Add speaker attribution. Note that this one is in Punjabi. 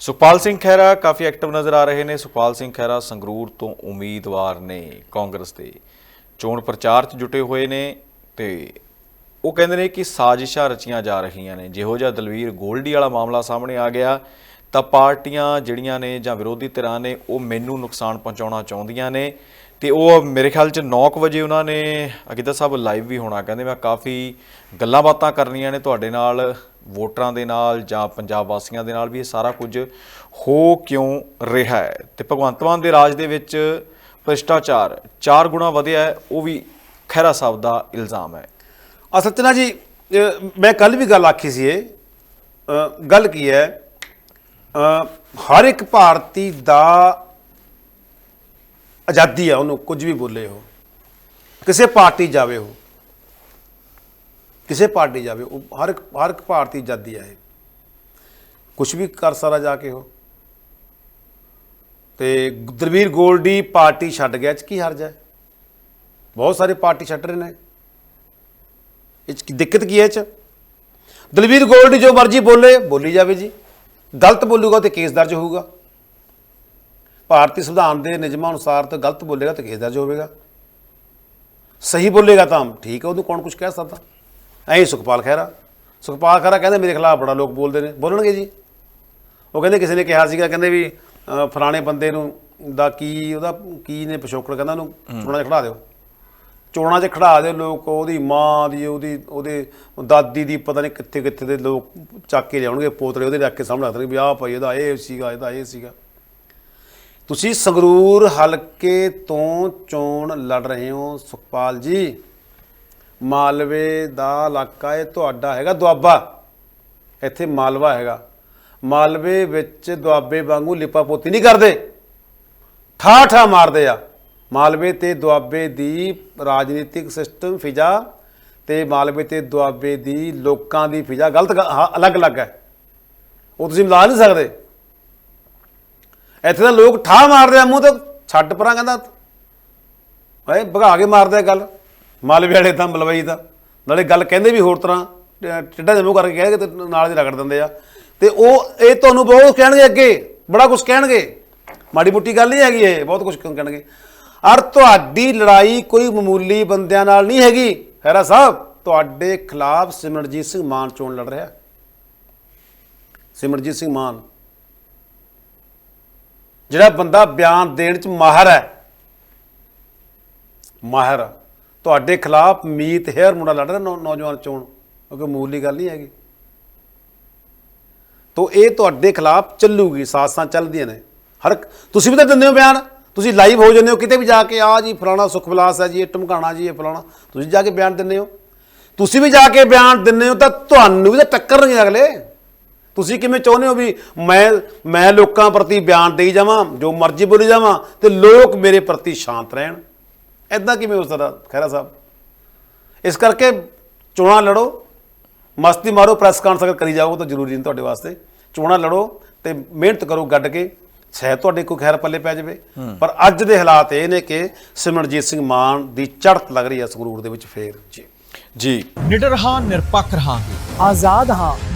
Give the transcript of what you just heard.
Speaker 1: ਸੁਖਪਾਲ ਸਿੰਘ ਖਹਿਰਾ ਕਾਫੀ ਐਕਟਿਵ ਨਜ਼ਰ ਆ ਰਹੇ ਨੇ। ਸੁਖਪਾਲ ਸਿੰਘ ਖਹਿਰਾ ਸੰਗਰੂਰ ਤੋਂ ਉਮੀਦਵਾਰ ਨੇ ਕਾਂਗਰਸ ਦੇ। ਚੋਣ ਪ੍ਰਚਾਰ 'ਚ ਜੁਟੇ ਹੋਏ ਨੇ ਤੇ ਉਹ ਕਹਿੰਦੇ ਨੇ ਕਿ ਸਾਜ਼ਿਸ਼ਾਂ ਰਚੀਆਂ ਜਾ ਰਹੀਆਂ ਨੇ। ਜਿਹੋ ਜਿਹਾ ਦਲਵੀਰ ਗੋਲਡੀ ਵਾਲਾ ਮਾਮਲਾ ਸਾਹਮਣੇ ਆ ਗਿਆ, ਤਾਂ ਪਾਰਟੀਆਂ ਜਿਹੜੀਆਂ ਨੇ ਜਾਂ ਵਿਰੋਧੀ ਧਿਰਾਂ ਨੇ, ਉਹ ਮੈਨੂੰ ਨੁਕਸਾਨ ਪਹੁੰਚਾਉਣਾ ਚਾਹੁੰਦੀਆਂ ਨੇ। ਤੇ ਉਹ ਮੇਰੇ ਖਿਆਲ ਚ 9 ਵਜੇ ਉਹਨਾਂ ਨੇ ਅਕਿਤਾ ਸਾਹਿਬ ਲਾਈਵ ਵੀ ਹੋਣਾ। ਕਹਿੰਦੇ ਮੈਂ ਕਾਫੀ ਗੱਲਾਂ ਬਾਤਾਂ ਕਰਨੀਆਂ ਨੇ ਤੁਹਾਡੇ ਨਾਲ, ਵੋਟਰਾਂ ਦੇ ਨਾਲ ਜਾਂ ਪੰਜਾਬ ਵਾਸੀਆਂ ਦੇ ਨਾਲ ਵੀ ਇਹ ਸਾਰਾ ਕੁਝ ਹੋ ਕਿਉਂ ਰਿਹਾ ਹੈ? ਤੇ ਭਗਵੰਤ ਮਾਨ ਦੇ ਰਾਜ ਦੇ ਵਿੱਚ ਭ੍ਰਿਸ਼ਟਾਚਾਰ 4 ਗੁਣਾ ਵਧਿਆ ਹੈ, ਉਹ ਵੀ ਖਹਿਰਾ ਸਾਹਿਬ ਦਾ ਇਲਜ਼ਾਮ ਹੈ।
Speaker 2: ਅਸਲ 'ਚ ਨਾ ਜੀ ਮੈਂ ਕੱਲ ਵੀ ਗੱਲ ਆਖੀ ਸੀ ਇਹ। ਗੱਲ ਕੀ ਹੈ? ਹਰ ਇੱਕ ਭਾਰਤੀ ਦਾ ਆਜ਼ਾਦੀ ਆ, ਉਹਨੂੰ ਕੁਝ ਵੀ ਬੋਲੇ ਉਹ। ਕਿਸੇ ਪਾਰਟੀ ਜਾਵੇ ਉਹ। ਕਿਸੇ ਪਾਰਟੀ ਜਾਵੇ, ਉਹ ਹਰ ਇੱਕ ਹਰ ਇੱਕ ਭਾਰਤੀ ਆਜ਼ਾਦੀ ਆ ਇਹ। ਕੁਝ ਵੀ ਕਰ ਸਕਦਾ ਜਾ ਕੇ ਉਹ। ਤੇ ਦਰਵੀਰ ਗੋਲਡੀ ਪਾਰਟੀ ਛੱਡ ਗਿਆ ਚ ਕੀ ਹਰਜ ਹੈ? ਬਹੁਤ ਸਾਰੇ ਪਾਰਟੀ ਛੱਡ ਰਹੇ ਨੇ। ਇਹ 'ਚ ਦਿੱਕਤ ਕੀ ਹੈ ਚ? ਦਲਵੀਰ ਗੋਲਡੀ ਜੋ ਮਰਜ਼ੀ ਬੋਲੇ, ਬੋਲੀ ਜਾਵੇ ਜੀ। ਗਲਤ ਬੋਲੂਗਾ ਤੇ ਕੇਸ ਦਰਜ ਹੋਊਗਾ। ਭਾਰਤੀ ਸੰਵਿਧਾਨ ਦੇ ਨਿਯਮਾਂ ਅਨੁਸਾਰ ਤਾਂ ਗਲਤ ਬੋਲੇਗਾ ਤਾਂ ਕੇਸ ਦਰਜ ਹੋਵੇਗਾ। ਸਹੀ ਬੋਲੇਗਾ ਤਾਂ ਠੀਕ ਹੈ ਉਹਨੂੰ ਕੌਣ ਕੁਝ ਕਹਿ ਸਕਦਾ? ਐਂ ਸੁਖਪਾਲ ਖਹਿਰਾ। ਸੁਖਪਾਲ ਖਹਿਰਾ ਕਹਿੰਦੇ ਮੇਰੇ ਖਿਲਾਫ ਬੜਾ ਲੋਕ ਬੋਲਦੇ ਨੇ। ਬੋਲਣਗੇ ਜੀ। ਉਹ ਕਹਿੰਦੇ ਕਿਸੇ ਨੇ ਕਿਹਾ ਸੀਗਾ ਕਹਿੰਦੇ ਵੀ ਫਲਾਣੇ ਬੰਦੇ ਨੂੰ ਦਾ ਕੀ ਉਹਦਾ ਕੀ ਨੇ ਪਿਛੋਕੜ ਕਹਿੰਦਾ ਉਹਨੂੰ? ਚੋਣਾਂ 'ਚ ਖੜਾ ਦਿਓ। ਚੋਣਾਂ 'ਚ ਖੜਾ ਦਿਓ ਲੋਕ ਉਹਦੀ ਮਾਂ ਦੀ ਉਹਦੀ ਉਹਦੇ ਦਾਦੀ ਦੀ ਪਤਾ ਨਹੀਂ ਕਿੱਥੇ ਕਿੱਥੇ ਦੇ ਲੋਕ ਚੱਕ ਕੇ ਲਿਆਉਣਗੇ ਪੋਤਰੇ ਉਹਦੇ ਰੱਖ ਕੇ ਸਾਹਮਣੇ ਰੱਖ ਦੇਣਗੇ ਵੀ ਆਹ ਭਾਈ ਇਹਦਾ ਇਹ ਸੀਗਾ ਇਹਦਾ ਇਹ ਸੀਗਾ। ਤੁਸੀਂ ਸੰਗਰੂਰ ਹਲਕੇ ਤੋਂ ਚੋਣ ਲੜ ਰਹੇ ਹੋ, ਸੁਖਪਾਲ ਜੀ। ਮਾਲਵੇ ਦਾ ਇਲਾਕਾ ਇਹ ਤੁਹਾਡਾ ਹੈਗਾ, ਦੁਆਬਾ। ਇੱਥੇ ਮਾਲਵਾ ਹੈਗਾ। ਮਾਲਵੇ ਵਿੱਚ ਦੁਆਬੇ ਵਾਂਗੂ ਲਿਪਾ ਪੋਤੀ ਨਹੀਂ ਕਰਦੇ। ਠਾ ਠਾ ਮਾਰਦੇ ਆ। ਮਾਲਵੇ ਤੇ ਦੁਆਬੇ ਦੀ ਰਾਜਨੀਤਿਕ ਸਿਸਟਮ ਫਿਜਾ ਤੇ ਮਾਲਵੇ ਤੇ ਦੁਆਬੇ ਦੀ ਲੋਕਾਂ ਦੀ ਫਿਜਾ ਗਲਤ ਗ- ਅਲੱਗ-ਅਲੱਗ ਹੈ। ਉਹ ਤੁਸੀਂ ਮਿਲਾ ਨਹੀਂ ਸਕਦੇ। ਇੱਥੇ ਤਾਂ ਲੋਕ ਠਾ ਮਾਰਦੇ ਆ, ਮੂੰਹ ਤੇ ਛੱਡ ਪਰਾਂ ਕਹਿੰਦਾ ਏ ਭਗਾ ਕੇ ਮਾਰਦੇ ਆ ਗੱਲ। ਮਾਲਵੇ ਵਾਲੇ ਤਾਂ ਮਲਵਈ ਦਾ ਨਾਲੇ ਗੱਲ ਕਹਿੰਦੇ ਵੀ ਹੋਰ ਤਰ੍ਹਾਂ ਟ- ਟਿੱਡਾ ਦੇ ਮੂੰਹ ਕਰਕੇ ਕਹਿ ਕੇ ਤੇ ਨਾਲ ਹੀ ਰਗੜ ਦਿੰਦੇ ਆ। ਤੇ ਉਹ, ਇਹ ਤੁਹਾਨੂੰ ਬਹੁਤ ਕਹਿਣਗੇ ਅੱਗੇ, ਬੜਾ ਕੁਝ ਕਹਿਣਗੇ। ਮਾੜੀ ਮੁੱਟੀ ਗੱਲ ਨਹੀਂ ਹੈਗੀ ਇਹ, ਬਹੁਤ ਕੁਝ ਕਹਿਣਗੇ। ਔਰ ਤੁਹਾਡੀ ਲੜਾਈ ਕੋਈ ਮਾਮੂਲੀ ਬੰਦਿਆਂ ਨਾਲ ਨਹੀਂ ਹੈਗੀ। ਹੈਰਾ ਸਾਹਿਬ, ਤੁਹਾਡੇ ਖਿਲਾਫ ਸਿਮਰਜੀਤ ਸਿੰਘ ਮਾਨ ਚੋਣ ਲੜ ਰਿਹਾ। ਸਿਮਰਜੀਤ ਸਿੰਘ ਮਾਨ। ਜਿਹੜਾ ਬੰਦਾ ਬਿਆਨ ਦੇਣ ਚ ਮਾਹਰ ਹੈ, ਮਾਹਰ ਤੁਹਾਡੇ ਖਿਲਾਫ ਮੀਤ ਹੇਅਰ ਮੁੰਡਾ ਲੜ ਰਿਹਾ ਨੌ- ਨੌਜਵਾਨ ਚੋਣ ਕਿਉਂਕਿ ਮੂਲੀ ਗੱਲ ਨਹੀਂ ਹੈਗੀ। ਤੋ ਇਹ ਤੁਹਾਡੇ ਖਿਲਾਫ ਚੱਲੂਗੀ ਸਾਸਾਂ ਚੱਲਦੀਆਂ ਨੇ। ਹਰ ਤੁਸੀਂ ਵੀ ਤਾਂ ਦਿੰਦੇ ਹੋ ਬਿਆਨ, ਤੁਸੀਂ ਲਾਈਵ ਹੋ ਜਾਂਦੇ ਹੋ, ਕਿਤੇ ਵੀ ਜਾ ਕੇ ਆ ਜੀ ਫਲਾਣਾ ਸੁਖਵਿਲਾਸ ਹੈ ਜੀ, ਇਹ ਟਮਕਾਣਾ ਜੀ, ਇਹ ਫਲਾਣਾ। ਤੁਸੀਂ ਜਾ ਕੇ ਬਿਆਨ ਦਿੰਦੇ ਹੋ। ਤੁਸੀਂ ਵੀ ਜਾ ਕੇ ਬਿਆਨ ਦਿੰਦੇ ਹੋ ਤਾਂ ਤੁਹਾਨੂੰ ਵੀ ਤਾਂ ਟੱਕਰਨਗੇ ਅਗਲੇ। ਤੁਸੀਂ ਕਿਵੇਂ ਚਾਹੁੰਦੇ ਹੋ ਵੀ ਮੈਂ ਮੈਂ ਲੋਕਾਂ ਪ੍ਰਤੀ ਬਿਆਨ ਦੇਈ ਜਾਵਾਂ ਜੋ ਮਰਜ਼ੀ ਬੋਲੀ ਜਾਵਾਂ ਤੇ ਲੋਕ ਮੇਰੇ ਪ੍ਰਤੀ ਸ਼ਾਂਤ ਰਹਿਣ? ਐਦਾਂ ਕਿਵੇਂ ਹੋ ਸਕਦਾ ਖੈਰਾ ਸਾਹਿਬ? ਇਸ ਕਰਕੇ ਚੋਣਾਂ ਲੜੋ ਮਸਤੀ ਮਾਰੋ ਪ੍ਰੈਸ ਕਾਨਫਰੰਸ ਕਰੀ ਜਾਓਗੇ ਤਾਂ ਜ਼ਰੂਰੀ ਨਹੀਂ ਤੁਹਾਡੇ ਵਾਸਤੇ। ਚੋਣਾਂ ਲੜੋ ਤੇ ਮਿਹਨਤ ਕਰੋ ਗੱਡ ਕੇ ਸ਼ਾਇਦ ਤੁਹਾਡੇ ਕੋਈ ਖੈਰ ਪੱਲੇ ਪੈ ਜਾਵੇ। ਪਰ ਅੱਜ ਦੇ ਹਾਲਾਤ ਇਹ ਨੇ ਕਿ ਸਿਮਰਜੀਤ ਸਿੰਘ ਮਾਨ ਦੀ ਚੜ੍ਹਤ ਲੱਗ ਰਹੀ ਹੈ ਸੰਗਰੂਰ ਦੇ ਵਿੱਚ ਫੇਰ। ਜੀ।
Speaker 1: ਜੀ।
Speaker 3: ਨਿਡਰ ਹਾਂ ਨਿਰਪੱਖ ਰਹਾਂਗੇ।
Speaker 4: ਆਜ਼ਾਦ ਹਾਂ।